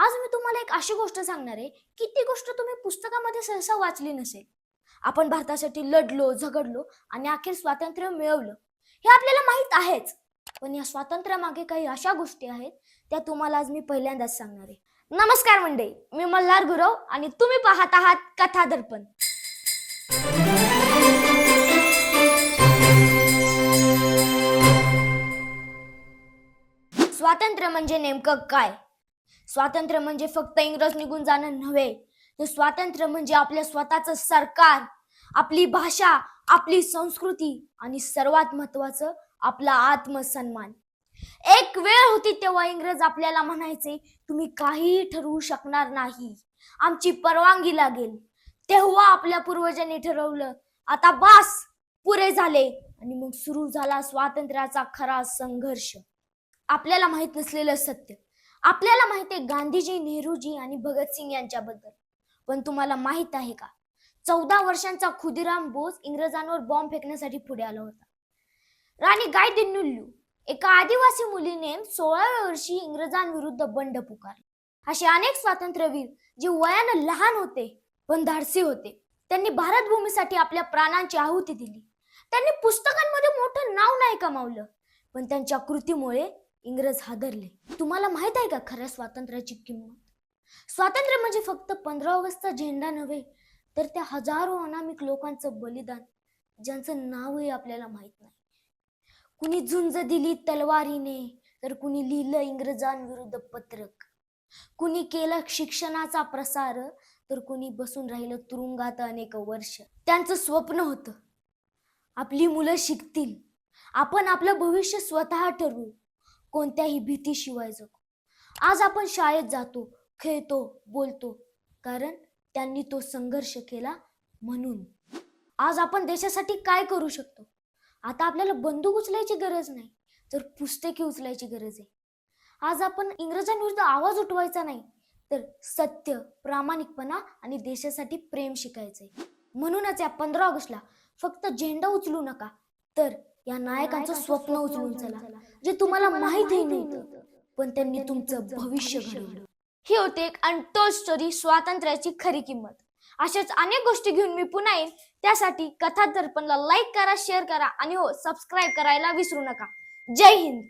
आज मी तुम्हाला एक अशी गोष्ट सांगणार आहे की ती गोष्ट तुम्ही पुस्तकामध्ये सहसा वाचली नसेल. आपण भारतासाठी लढलो झगडलो आणि अखेर स्वातंत्र्य मिळवलं हे आपल्याला माहीत आहेच. पण या स्वातंत्र्यामागे काही अशा गोष्टी आहेत त्या तुम्हाला आज मी पहिल्यांदाच सांगणार आहे. नमस्कार मंडळी मी मल्हार गुरव आणि तुम्ही पाहत आहात कथा दर्पण. स्वातंत्र्य म्हणजे नेमकं काय? स्वातंत्र्य म्हणजे फक्त इंग्रज निघून जाणं नव्हे. तर स्वातंत्र्य म्हणजे आपल्या स्वतःचं सरकार आपली भाषा आपली संस्कृती आणि सर्वात महत्वाचं आपला आत्मसन्मान. एक वेळ होती तेव्हा इंग्रज आपल्याला म्हणायचे तुम्ही काहीही ठरवू शकणार नाही. आमची परवानगी लागेल तेव्हा आपल्या पूर्वजांनी ठरवलं आता बास पुरे झाले. आणि मग सुरू झाला स्वातंत्र्याचा खरा संघर्ष. आपल्याला माहीत नसलेलं सत्य. आपल्याला माहिती आहे गांधीजी नेहरूजी आणि भगतसिंग यांच्याबद्दल. पण तुम्हाला माहीत आहे का? चौदा वर्षांचा खुदिराम बोस इंग्रजांवर बॉम्ब फेकण्यासाठी पुढे आला होता. राणी गायदिन्नुल्लू एका आदिवासी मुलीने सोळाव्या वर्षी इंग्रजांविरुद्ध बंड पुकारला. असे अनेक स्वातंत्र्यवीर जे वयानं लहान होते पण धाडसी होते त्यांनी भारत भूमीसाठी आपल्या प्राणांची आहुती दिली. त्यांनी पुस्तकांमध्ये मोठं नाव नाही कमावलं पण त्यांच्या कृतीमुळे इंग्रज हादरले. तुम्हाला माहीत आहे का खऱ्या स्वातंत्र्याची किंमत? स्वातंत्र्य म्हणजे फक्त पंधरा ऑगस्टचा झेंडा नव्हे तर त्या हजारो अनामिक लोकांचं बलिदान ज्यांचं नावही आपल्याला माहीत नाही. कुणी झुंज दिली तलवारीने तर कुणी लिहिलं इंग्रजांविरुद्ध पत्रक. कुणी केलं शिक्षणाचा प्रसार तर कुणी बसून राहिलं तुरुंगात अनेक वर्ष. त्यांचं स्वप्न होतं आपली मुलं शिकतील. आपण आपलं भविष्य स्वतः ठरवू. कोणत्याही भीतीशिवाय जगू. आज आपण शाळेत जातो खेळतो बोलतो कारण त्यांनी तो संघर्ष केला म्हणून. आज आपण देशासाठी काय करू शकतो? आता आपल्याला बंदूक उचलायची गरज नाही तर पुस्तके उचलायची गरज आहे. आज आपण इंग्रजांविरुद्ध आवाज उठवायचा नाही तर सत्य प्रामाणिकपणा आणि देशासाठी प्रेम शिकायचंय. म्हणूनच या पंधरा ऑगस्टला फक्त झेंडा उचलू नका तर या नायकांचं स्वप्न उचलून चला जे तुम्हाला माहितही नव्हतं पण त्यांनी तुमचं भविष्य घडवलं. ही होती एक अनटोल्ड स्टोरी स्वातंत्र्याची खरी किंमत. अशाच अनेक गोष्टी घेऊन मी पुन्हा येईन. त्यासाठी कथा दर्पणला लाईक करा शेअर करा आणि हो सबस्क्राईब करायला विसरू नका. जय हिंद!